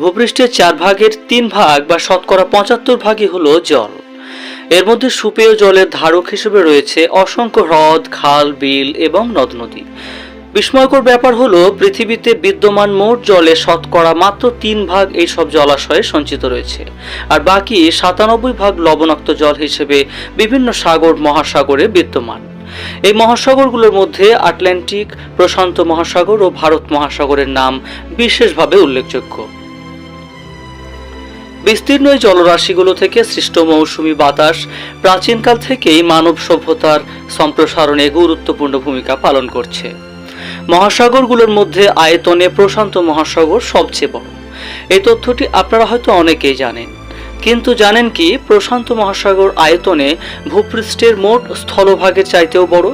ভূপৃষ্ঠের চার ভাগের তিন ভাগ বা শতকরা পঁচাত্তর ভাগই হলো জল। এর মধ্যে সুপেয় জলের ধারক হিসেবে রয়েছে অসংখ্য হ্রদ, খাল, বিল এবং নদ নদী বিস্ময়কর ব্যাপার হলো, পৃথিবীতে বিদ্যমান মোট জলে শতকরা মাত্র তিন ভাগ এই সব জলাশয়ে সঞ্চিত রয়েছে। আর বাকি সাতানব্বই ভাগ লবণাক্ত জল হিসেবে বিভিন্ন সাগর, মহাসাগরে বিদ্যমান। এই মহাসাগরগুলোর মধ্যে আটলান্টিক, প্রশান্ত মহাসাগর ও ভারত মহাসাগরের নাম বিশেষভাবে উল্লেখযোগ্য। বিস্তীর্ণ জলরাশিগুলো থেকে সৃষ্ট মৌসুমী বাতাস প্রাচীনকাল থেকেই মানব সভ্যতার সম্প্রসারণে গুরুত্বপূর্ণ ভূমিকা পালন করছে। মহাসাগরগুলোর মধ্যে আয়তনে প্রশান্ত মহাসাগর সবচেয়ে বড়। এই তথ্যটি আপনারা হয়তো অনেকেই জানেন। কিন্তু জানেন কি, প্রশান্ত মহাসাগর আয়তনে ভূপৃষ্ঠের মোট স্থলভাগের চাইতেও বড়?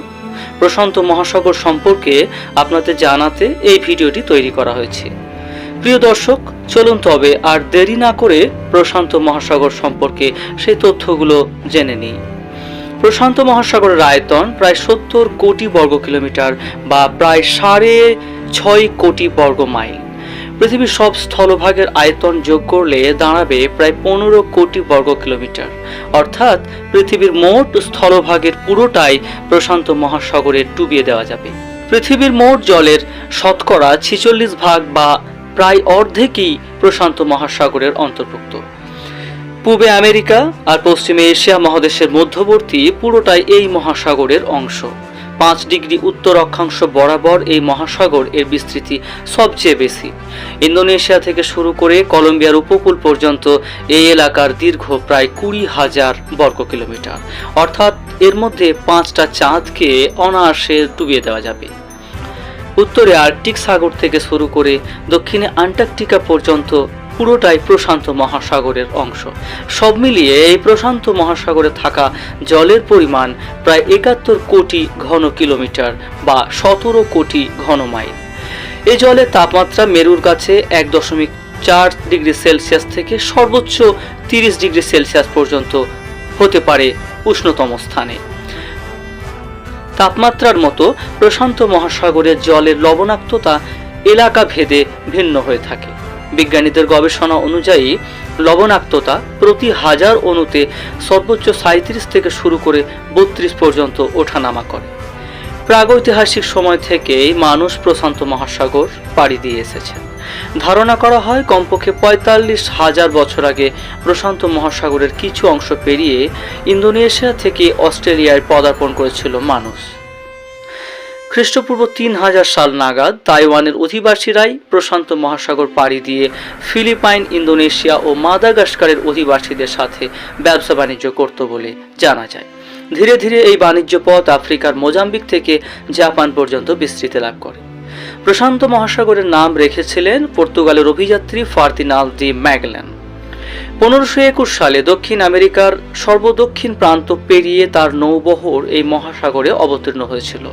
প্রশান্ত মহাসাগর সম্পর্কে আপনাদের জানাতে এই ভিডিওটি তৈরি করা হয়েছে। প্রিয় দর্শক, চলুন তবে আর দেরি না করে প্রশান্ত মহাসাগর সম্পর্কে সেই তথ্যগুলো জেনে নিই। প্রশান্ত মহাসাগরের আয়তন প্রায় সত্তর কোটি বর্গ কিলোমিটার বা প্রায় সাড়ে ছয় কোটি বর্গ মাইল। পৃথিবীর সব স্থলভাগের আয়তন যোগ করলে দাঁড়াবে প্রায় পনেরো কোটি বর্গ কিলোমিটার। অর্থাৎ পৃথিবীর মোট স্থলভাগের পুরোটাই প্রশান্ত মহাসাগরে ডুবিয়ে দেওয়া যাবে। পৃথিবীর মোট জলের শতকরা ছিচল্লিশ ভাগ বা প্রায় অর্ধেকই প্রশান্ত মহাসাগরের অন্তর্ভুক্ত। পূবে আমেরিকা আর পশ্চিমে এশিয়া মহাদেশের মধ্যবর্তী পুরোটাই এই মহাসাগরের অংশ। পাঁচ ডিগ্রি উত্তর অক্ষাংশ বরাবর এই মহাসাগর এর বিস্তৃতি সবচেয়ে বেশি। ইন্দোনেশিয়া থেকে শুরু করে কলম্বিয়ার উপকূল পর্যন্ত এই এলাকার দীর্ঘ প্রায় কুড়ি হাজার বর্গ কিলোমিটার। অর্থাৎ এর মধ্যে পাঁচটা চাঁদকে অনায়াসে ডুবিয়ে দেওয়া যাবে। উত্তরে আর্কটিক সাগর থেকে শুরু করে দক্ষিণে আন্টার্কটিকা পর্যন্ত পুরোটাই প্রশান্ত মহাসাগরের অংশ। সব মিলিয়ে এই প্রশান্ত মহাসাগরে থাকা জলের পরিমাণ প্রায় একাত্তর কোটি ঘন কিলোমিটার বা সতেরো কোটি ঘন মাইল। এ জলের তাপমাত্রা মেরুর কাছে এক দশমিক চার ডিগ্রি সেলসিয়াস থেকে সর্বোচ্চ তিরিশ ডিগ্রি সেলসিয়াস পর্যন্ত হতে পারে উষ্ণতম স্থানে। তাপমাত্রার মতো প্রশান্ত মহাসাগরের জলের লবণাক্ততা এলাকা ভেদে ভিন্ন হয়ে থাকে। বিজ্ঞানীদের গবেষণা অনুযায়ী, লবণাক্ততা প্রতি হাজার অণুতে সর্বোচ্চ সাঁত্রিশ থেকে শুরু করে বত্রিশ পর্যন্ত ওঠানামা করে। প্রাগৈতিহাসিক সময় থেকেই মানুষ প্রশান্ত মহাসাগর পাড়ি দিয়ে এসেছেন। ধারণা করা হয়, কমপক্ষে পঁয়তাল্লিশ হাজার বছর আগে প্রশান্ত মহাসাগরের কিছু অংশ পেরিয়ে ইন্দোনেশিয়া থেকে অস্ট্রেলিয়ায় পদার্পণ করেছিল মানুষ। খ্রিস্টপূর্ব তিন হাজার সাল নাগাদ তাইওয়ানের অধিবাসীরাই প্রশান্ত মহাসাগর পাড়ি দিয়ে ফিলিপাইন, ইন্দোনেশিয়া ও মাদাগাস্কারের অধিবাসীদের সাথে ব্যবসা বাণিজ্য করত বলে জানা যায়। ধীরে ধীরে এই বাণিজ্য পথ আফ্রিকার মোজাম্বিক থেকে জাপান পর্যন্ত বিস্তৃতি লাভ করে। প্রশান্ত মহাসাগরের নাম রেখেছিলেন পর্তুগালের অভিযাত্রী ফার্দিনাল দি ম্যাগল্যান পনেরোশো একুশ সালে দক্ষিণ আমেরিকার সর্বদক্ষিণ প্রান্ত পেরিয়ে তার নৌবহর এই মহাসাগরে অবতীর্ণ হয়েছিল।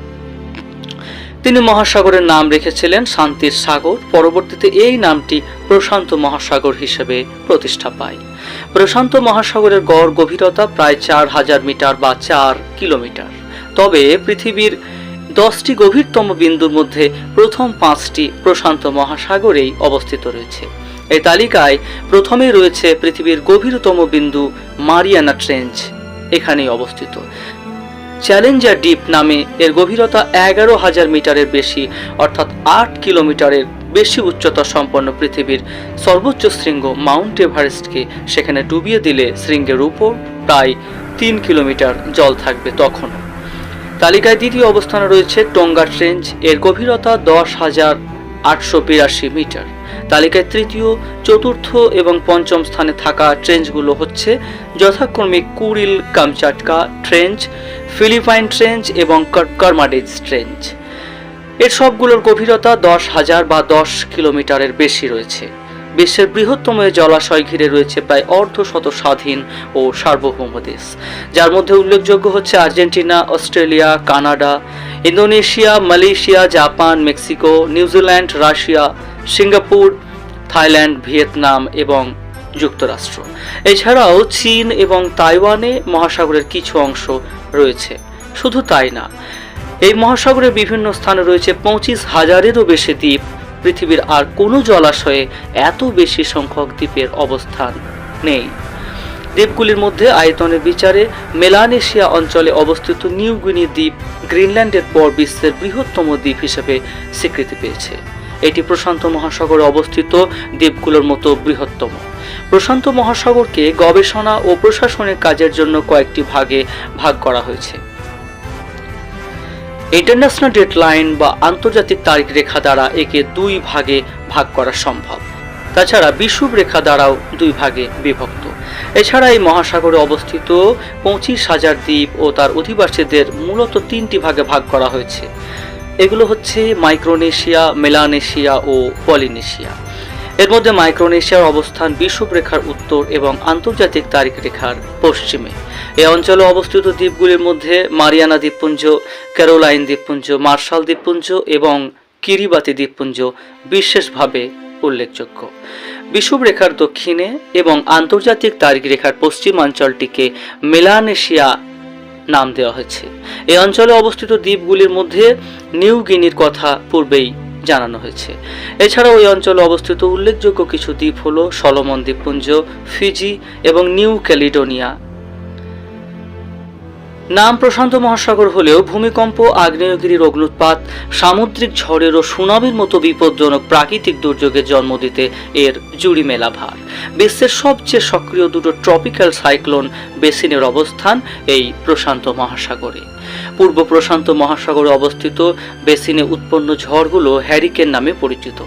তিনি মহাসাগরের নাম রেখেছিলেন শান্তির সাগর। পরবর্তীতে এই নামটি প্রশান্ত মহাসাগর হিসেবে প্রতিষ্ঠা পায়। প্রশান্ত মহাসাগরের গড় গভীরতা প্রায় চার হাজার মিটার বা চার কিলোমিটার। তবে পৃথিবীর দশটি গভীরতম বিন্দুর মধ্যে প্রথম পাঁচটি প্রশান্ত মহাসাগরেই অবস্থিত রয়েছে। এই তালিকায় প্রথমেই রয়েছে পৃথিবীর গভীরতম বিন্দু মারিয়ানা ট্রেঞ্চ, এখানেই অবস্থিত। চ্যালেঞ্জার ডিপ নামে এর গভীরতা এগারো হাজার মিটারের বেশি, অর্থাৎ আট কিলোমিটারের বেশি উচ্চতা সম্পন্ন পৃথিবীর সর্বোচ্চ শৃঙ্গ মাউন্ট এভারেস্টকে সেখানে ডুবিয়ে দিলে শৃঙ্গের উপর প্রায় তিন কিলোমিটার জল থাকবে তখনও তালিকায় দ্বিতীয় অবস্থানে রয়েছে টঙ্গা ট্রেঞ্চ এর গভীরতা দশ হাজার আটশো বিরাশি মিটার। তালিকায় তৃতীয়, চতুর্থ এবং পঞ্চম স্থানে থাকা ট্রেঞ্চগুলো হচ্ছে যথাক্রমে Kuril Kamchatka trench Philippine trench এবং কার্মাডিজ ট্রেঞ্চ। এর সবগুলোর গভীরতা দশ হাজার বা দশ কিলোমিটারের বেশি রয়েছে। বিশ্বের বৃহত্তম জলাশয় ঘিরে রয়েছে প্রায় অর্ধ শত স্বাধীন ও সার্বভৌম দেশ। যার মধ্যে উল্লেখযোগ্য হচ্ছে Argentina, Australia, Canada, Indonesia, Malaysia, Japan, Mexico, New Zealand, Russia, Singapore, Thailand, Vietnam এবং যুক্তরাষ্ট্র। এছাড়াও চীন এবং তাইওয়ানে মহাসাগরের কিছু অংশ রয়েছে। শুধু তাই না, এই মহাসাগরের বিভিন্ন স্থানে রয়েছে পঁচিশ হাজারেরও বেশি দ্বীপ। পৃথিবীর আর কোনো জলাশয়ে এত বেশি সংখ্যক দ্বীপের অবস্থান নেই। দ্বীপগুলির মধ্যে আয়তনের বিচারে মেলানেশিয়া অঞ্চলে অবস্থিত নিউগিনি দ্বীপ গ্রিনল্যান্ডের পর বিশ্বের বৃহত্তম দ্বীপ হিসেবে স্বীকৃতি পেয়েছে। এটি প্রশান্ত মহাসাগরে অবস্থিত দ্বীপগুলোর মতো বৃহত্তম। প্রশান্ত মহাসাগরকে গবেষণা ও প্রশাসনিক কাজের জন্য কয়েকটি ভাগে ভাগ করা হয়েছে। ইন্টারন্যাশনাল ডেডলাইন বা আন্তর্জাতিক তারিখ রেখা দ্বারা একে দুই ভাগে ভাগ করা সম্ভব। তাছাড়া বিষুব রেখা দ্বারাও দুই ভাগে বিভক্ত। এছাড়া এই মহাসাগরে অবস্থিত পঁচিশ হাজার দ্বীপ ও তার অধিবাসীদের মূলত তিনটি ভাগে ভাগ করা হয়েছে। এগুলো হচ্ছে মাইক্রোনেশিয়া, মেলানেশিয়া ও পলিনেশিয়া। এর মধ্যে মাইক্রোনেশিয়ার অবস্থান বিষুব রেখার উত্তর এবং আন্তর্জাতিক তারিখ রেখার পশ্চিমে। এ অঞ্চলে অবস্থিত দ্বীপগুলির মধ্যে মারিয়ানা দ্বীপপুঞ্জ, ক্যারোলাইন দ্বীপপুঞ্জ, মার্শাল দ্বীপপুঞ্জ এবং কিরিবাতি দ্বীপপুঞ্জ বিশেষভাবে উল্লেখযোগ্য। বিষুব রেখার দক্ষিণে এবং আন্তর্জাতিক তারিখ রেখার পশ্চিমাঞ্চলটিকে মেলানেশিয়া নাম দেওয়া হয়েছে। এই অঞ্চলে অবস্থিত দ্বীপগুলির মধ্যে নিউ গিনির কথা পূর্বেই জানানো হয়েছে। এছাড়াও এই অঞ্চলে অবস্থিত উল্লেখযোগ্য কিছু দ্বীপ হল সলোমন দ্বীপপুঞ্জ, ফিজি এবং নিউ ক্যালিডোনিয়া। নাম প্রশান্ত মহাসাগর হলেও ভূমিকম্প আগ্নেয়গিরির অগ্নুৎপাত সামুদ্রিক ঝড়ের ও সুনামির মতো বিপজ্জনক প্রাকৃতিক দুর্যোগের জন্ম দিতে এর জুড়ি মেলা ভার। বিশ্বের সবচেয়ে সক্রিয় দুটো ট্রপিক্যাল সাইক্লোন বেসিনের অবস্থান এই প্রশান্ত মহাসাগরে। পূর্ব প্রশান্ত মহাসাগরে অবস্থিত বেসিনে উৎপন্ন ঝড়গুলো হ্যারিকেন নামে পরিচিত।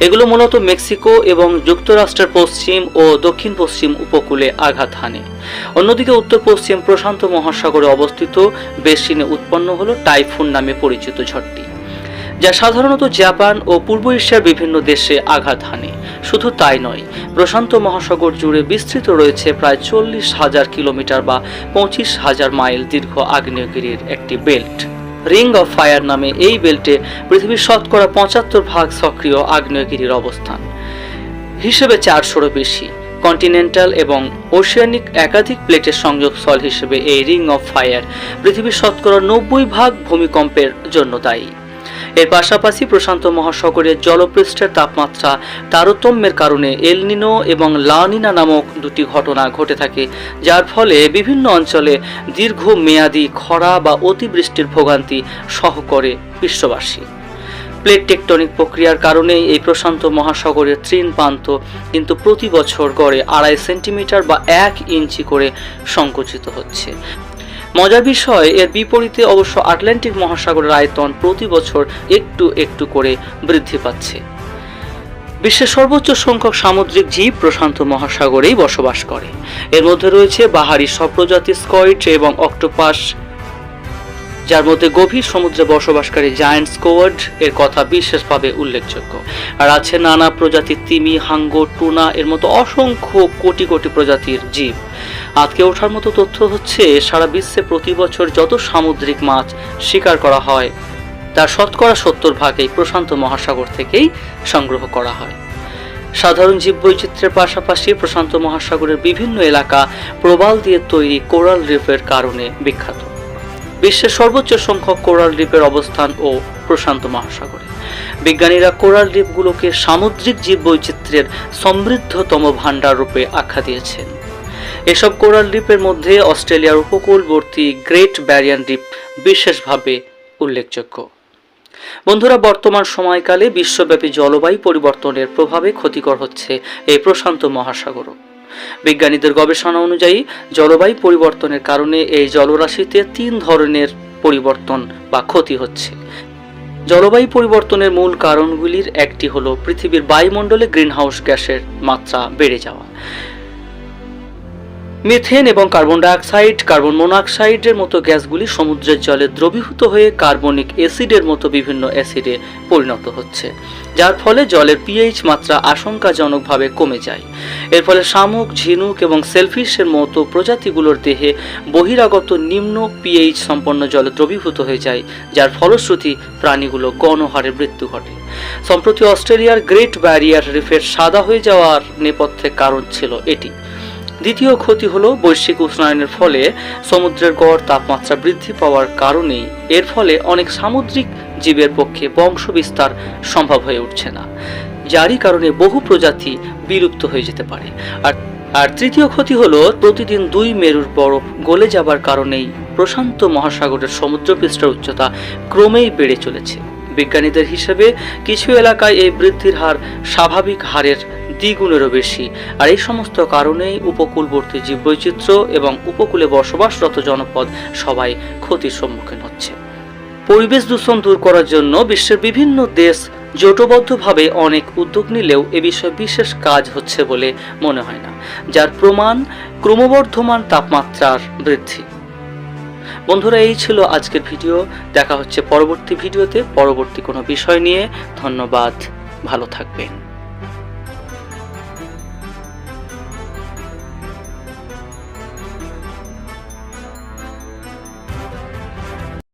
এগুলো মূলত মেক্সিকো এবং যুক্তরাষ্ট্রের পশ্চিম ও দক্ষিণ পশ্চিম উপকূলে আঘাত হানে। অন্যদিকে উত্তর পশ্চিম প্রশান্ত মহাসাগরে অবস্থিত বেসিনে উৎপন্ন হলো টাইফুন নামে পরিচিত ঝড়টি। যা সাধারণত জাপান ও পূর্ব এশিয়ার বিভিন্ন দেশে আঘাত হানে। শুধু তাই নয়, প্রশান্ত মহাসাগর জুড়ে বিস্তৃত রয়েছে প্রায় চল্লিশ হাজার কিলোমিটার বা পঁচিশ হাজার মাইল দীর্ঘ আগ্নেয়গিরির একটি বেল্ট। রিং অফ ফায়ার নামে এই বেল্টে পৃথিবীর শতকরা পঁচাত্তর ভাগ সক্রিয় আগ্নেয়গিরির অবস্থান। হিসেবে চারশোরও বেশি। কন্টিনেন্টাল এবং ওশিয়ানিক একাধিক প্লেটের সংযোগস্থল হিসেবে এই রিং অফ ফায়ার পৃথিবীর শতকরা নব্বই ভাগ ভূমিকম্পের জন্য দায়ী। এর পাশাপাশি প্রশান্ত মহাসাগরের জলপৃষ্ঠের তাপমাত্রা তারতম্যের কারণে এলনিনো এবং লানিনা নামক দুটি ঘটনা ঘটে থাকে, যার ফলে বিভিন্ন অঞ্চলে দীর্ঘমেয়াদী খরা বা অতিবৃষ্টির ভোগান্তি সহ করে বিশ্ববাসী। প্লেট টেকটনিক প্রক্রিয়ার কারণেই এই প্রশান্ত মহাসাগরের তৃণ প্রান্ত কিন্তু প্রতি বছর গড়ে আড়াই সেন্টিমিটার বা এক ইঞ্চি করে সংকুচিত হচ্ছে। মজার বিষয়, এর বিপরীতে অবশ্য আটলান্টিক মহাসাগরের আয়তন প্রতি বছর একটু একটু করে বৃদ্ধি পাচ্ছে। বিশ্বের সর্বোচ্চ সংখ্যক সামুদ্রিক জীব প্রশান্ত মহাসাগরেই বসবাস করে। এর মধ্যে রয়েছে বাহারি সব প্রজাতির স্কয়েড এবং অক্টোপাস, যার মধ্যে গভীর সমুদ্রে বসবাসকারী জায়ান্ট স্কোয়ার্ড এর কথা বিশেষভাবে উল্লেখযোগ্য। আর আছে নানা প্রজাতির তিমি, হাঙ্গর, টুনা, এর মতো অসংখ্য কোটি কোটি প্রজাতির জীব। আজকে ওঠার মতো তথ্য হচ্ছে, সারা বিশ্বে প্রতি বছর যত সামুদ্রিক মাছ শিকার করা হয়, তার শতকরা সত্তর ভাগ এই প্রশান্ত মহাসাগর থেকেই সংগ্রহ করা হয়। সাধারণ জীববৈচিত্র্যের পাশাপাশি প্রশান্ত মহাসাগরের বিভিন্ন এলাকা প্রবাল দিয়ে তৈরি কোরাল রিফের কারণে বিখ্যাত। বিশ্বের সর্বোচ্চ সংখ্যক কোরাল দ্বীপের অবস্থান ও প্রশান্ত মহাসাগরে। বিজ্ঞানীরা কোরাল দ্বীপগুলোকে সামুদ্রিক জীববৈচিত্র্যের সমৃদ্ধতম ভাণ্ডার রূপে আখ্যা দিয়েছেন। এসব কোরাল দ্বীপের মধ্যে অস্ট্রেলিয়ার উপকূলবর্তী গ্রেট ব্যারিয়ান দ্বীপ বিশেষভাবে উল্লেখযোগ্য। বন্ধুরা, বর্তমান সময়কালে বিশ্বব্যাপী জলবায়ু পরিবর্তনের প্রভাবে ক্ষতিকর হচ্ছে এই প্রশান্ত মহাসাগরও। বিজ্ঞানীদের গবেষণা অনুযায়ী, জলবায়ু পরিবর্তনের কারণে এই জলরাশিতে তিন ধরনের পরিবর্তন বা ক্ষতি হচ্ছে। জলবায়ু পরিবর্তনের মূল কারণগুলির একটি হলো পৃথিবীর বায়ুমণ্ডলে গ্রিনহাউস গ্যাসের মাত্রা বেড়ে যাওয়া। মিথেন এবং কার্বন ডাইঅক্সাইড, কার্বন মোনোক্সাইডের মতো গ্যাসগুলি সমুদ্রের জলে দ্রবীভূত হয়ে কার্বনিক অ্যাসিডের মতো বিভিন্ন অ্যাসিডে পরিণত হচ্ছে, যার ফলে জলের পিএইচ মাত্রা আশঙ্কাজনকভাবে কমে যায়। এর ফলে শামুক, ঝিনুক এবং সেলফিশের মতো প্রজাতিগুলোর দেহে বহিরাগত নিম্ন পিএইচ সম্পন্ন জলে দ্রবীভূত হয়ে যায়, যার ফলশ্রুতি প্রাণীগুলো গণহারে মৃত্যু ঘটে। সম্প্রতি অস্ট্রেলিয়ার গ্রেট ব্যারিয়ার রিফের সাদা হয়ে যাওয়ার নেপথ্যে কারণ ছিল এটি। দ্বিতীয় ক্ষতি হলো বৈশ্বিক উষ্ণায়নের ফলে সমুদ্রের গড় তাপমাত্রা বৃদ্ধি পাওয়ার কারণেই। এর ফলে অনেক সামুদ্রিক জীবের পক্ষে বংশ বিস্তার সম্ভব হয়ে উঠছে না। যারই কারণে বহু প্রজাতি বিলুপ্ত হয়ে যেতে পারে। আর আর তৃতীয় ক্ষতি হলো প্রতিদিন দুই মেরুর বরফ গলে যাবার কারণেই প্রশান্ত মহাসাগরের সমুদ্রপৃষ্ঠের উচ্চতা ক্রমেই বেড়ে চলেছে। বিজ্ঞানীদের হিসেবে কিছু এলাকায় এই বৃদ্ধির হার স্বাভাবিক হারের দ্বিগুণেরও বেশি। আর এই সমস্ত কারণেই উপকূলবর্তী জীববৈচিত্র্য এবং উপকূলে বসবাসরত জনপদ সবাই ক্ষতির সম্মুখীন হচ্ছে। পরিবেশ দূষণ দূর করার জন্য বিশ্বের বিভিন্ন দেশ জোটবদ্ধভাবে অনেক উদ্যোগ নিলেও এ বিষয়ে বিশেষ কাজ হচ্ছে বলে মনে হয় না, যার প্রমাণ ক্রমবর্ধমান তাপমাত্রার বৃদ্ধি। বন্ধুরা, এই ছিল আজকের ভিডিও। দেখা হচ্ছে পরবর্তী ভিডিওতে। পরবর্তী কোনো বিষয় নিয়ে ধন্যবাদ। ভালো থাকবেন।